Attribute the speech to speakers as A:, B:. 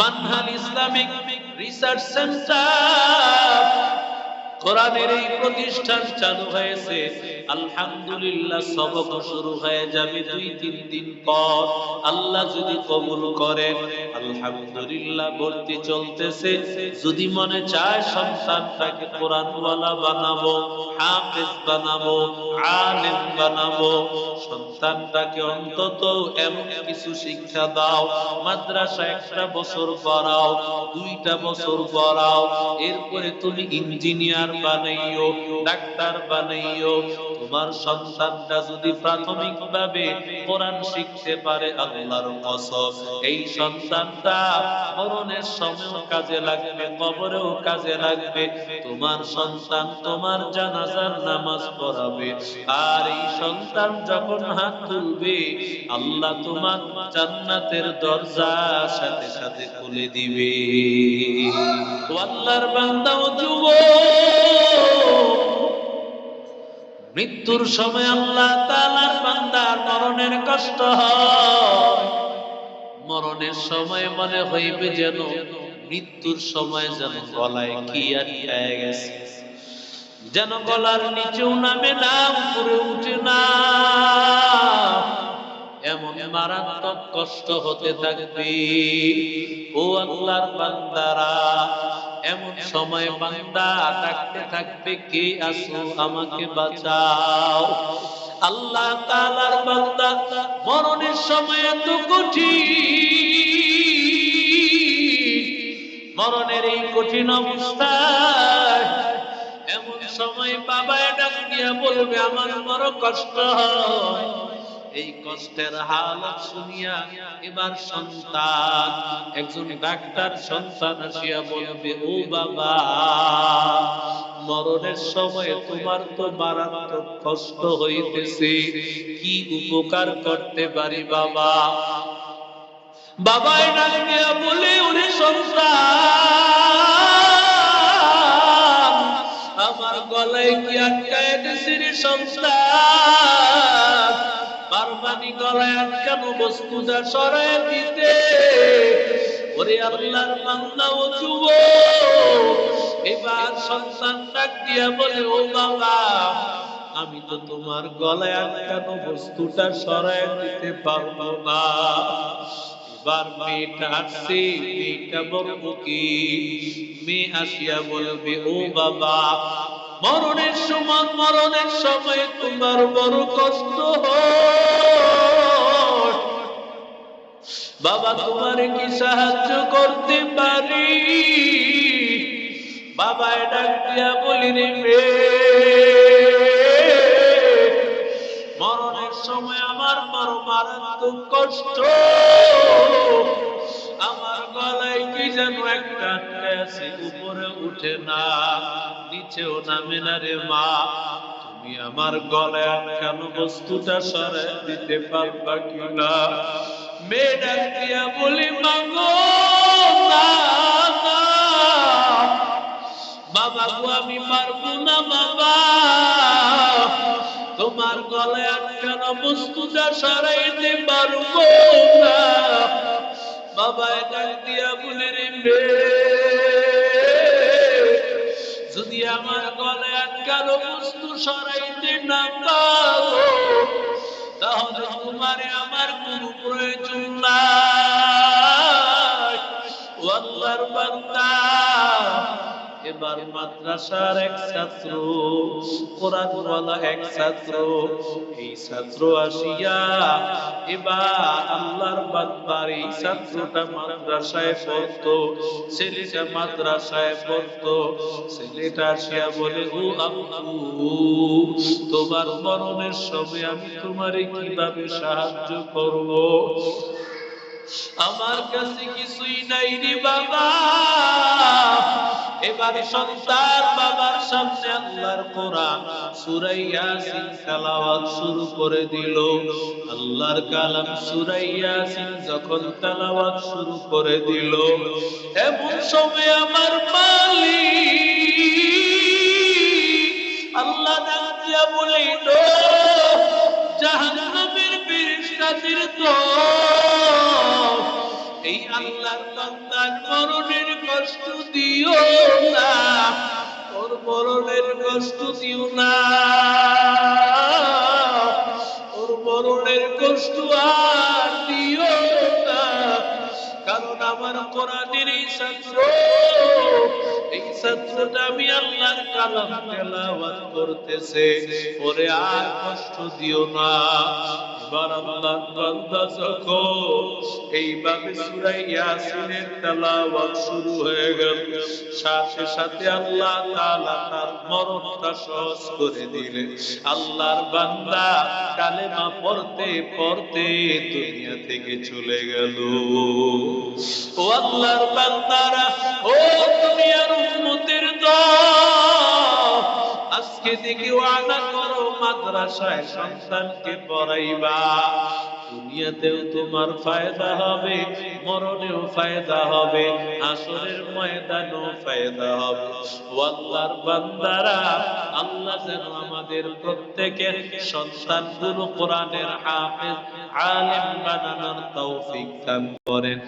A: Manhal Islamic research centre. কোরআনের এই প্রতিষ্ঠান চালু হয়েছে। আলহামদুলিল্লাহ, সবক শুরু হয়ে যাবে দুই, তিন দিন পর। আল্লাহ যদি কবুল করেন আলহামদুলিল্লাহ, ভর্তি চলতেছে। যদি মনে চায় সন্তানটাকে কোরআনওয়ালা বানাবো, হাফেজ বানাবো, আলেম বানাবো সন্তানটাকে অন্তত এমন কিছু শিক্ষা দাও। মাদ্রাসা একটা বছর পড়াও দুইটা বছর পড়াও এরপরে তুমি ইঞ্জিনিয়ার বানাইও, ডাক্তার বানাইও তোমার সন্তানটা যদি প্রাথমিকভাবে কোরআন শিখতে পারে আল্লাহর কসম, এই সন্তানটা মরণের সময়ও কাজে লাগবে, কবরেও কাজে লাগবে। তোমার সন্তান তোমার জানাজার নামাজ পড়াবে। আর এই সন্তান যখন হাত তুলবে, আল্লাহ তোমার জান্নাতের দরজা সাথে সাথে খুলে দিবে। আল্লাহর বান্দা যুবক মৃত্যুর সময় আল্লাহ তালার বান্দার মরণের কষ্ট হয়। মরণের সময় মনে হইবে যেন মৃত্যুর সময় যেন গলায় কি আটকায় গেছে। যেন গলার নিচেও নামে না উপরে উঠে না। এমন মারাত্মক কষ্ট হতে থাকবে। ও আল্লাহর বান্দারা এমন সময় বান্দা থাকতে থাকবে, কে আসো আমাকে বাঁচাও। আল্লাহ তালার বান্দা মরণের সময় এত কঠিন। মরণের এই কঠিন অবস্থায় এমন সময় বাবা ডাক দিয়া বলবে, আমার বড় কষ্ট হয়। এই কষ্টের হালত শুনিয়া এবার সন্তান, একজন ডাক্তার সন্তান আসিয়া বলবে, ও বাবা, মরণের সময় তোমার তো মারাত্মক কষ্ট হইতেছে, কি উপকার করতে পারি বাবা? বাবাই ডাক দিয়া বলে, ওরে সন্তান, আমার গলায় কি আটকায় সন্তান? বারবানি গলায় আটকানো বস্তুটা সরায় দিতে। ওরে আল্লাহর বান্দা ও যুবক এবার সন্তান ডাক দিয়া বলে, ও বাবা, আমি তো তোমার গলায় আটকানো বস্তুটা সরায় দিতে পারব না। এবার মেয়েটা আসছে, মেয়েটা বলব কি? মেয়ে আসিয়া বলবে, ও বাবা মরণের সময় মরণের সময় তোমার বড় কষ্ট বাবা, তোমার কি সাহায্য করতে পারি? বাবা ডাক দিয়া বলি রে মরণের সময় আমার বড় মারাত্মক কষ্ট। আমার যেন একটা আছে উপরে উঠে না, নিচেও নামে না রে মা। তুমি আমার গলায় আটকানো বস্তুটা সরাই দিতে পারবা কিনা? মেয়ে ডাক দিয়া বলি মাগো। বাবা আমি পারব না, বাবা। তোমার গলায় আটকানো বস্তুটা সরাইতে পারব না। মেয়ে, যদি আমার গলায় আটকানো বস্তু সরাইতে না পারো তাহলে তোমারে আমার এবার মাদ্রাসার এক ছাত্র, কোরআনওয়ালা এক ছাত্র, এই ছাত্র আসিয়া এবার আল্লাহর বান্দবার এই ছাত্রটা মাদ্রাসায় পড়তো, ছেলেটা মাদ্রাসায় পড়তো। ছেলেটা আসিয়া বলে, ও আব্বু, তোমার মরণের সময় আমি তোমারে কীভাবে সাহায্য করব? আমার কাছে কিছুই নাই রে বাবা। এবার সন্তান বাবার সামনে আল্লাহর কোরআন, সূরা ইয়াসিন তেলাওয়াত শুরু করে দিল। আল্লাহর কালাম সূরা ইয়াসিন যখন তেলাওয়াত শুরু করে দিল। এমন সময় আমার মালিক আল্লাহ ডাক দিয়া বলিল জাহান্নামের ফেরেশতাদের দল, এই আল্লাহর মরণের কষ্ট দিও না। ওর মরণের কষ্ট দিও না। ওর মরণের কষ্ট আর দিও না। কারণ আমার কোরআনের এই ছাত্র, এই আমি আল্লাহর কালাম তেলাওয়াত করতেছে ওরে আর কষ্ট দিও না। এইভাবে ইয়াসিনের তেলাওয়াত শুরু হয়ে গেল, সাথে সাথে আল্লাহ তাআলা তার মরণটা সহজ করে দিলেন। আল্লাহর বান্দা কালেমা পড়তে পড়তে দুনিয়া থেকে চলে গেল। ও আল্লাহর বান্দারা, ও দুনিয়ার উম্মতের দল আজকে থেকে ওয়াদা করো মাদ্রাসায় সন্তানকে পড়াইবা। দুনিয়াতেও তোমার ফায়দা হবে, মরণেও ফায়দা হবে, আসরের ময়দানেও ফায়দা হবে। আল্লাহর বান্দারা, আল্লাহ যেন আমাদের প্রত্যেকের সন্তানগুলো কোরআনের হাফেজ, আলেম বানানোর তৌফিক দান করেন।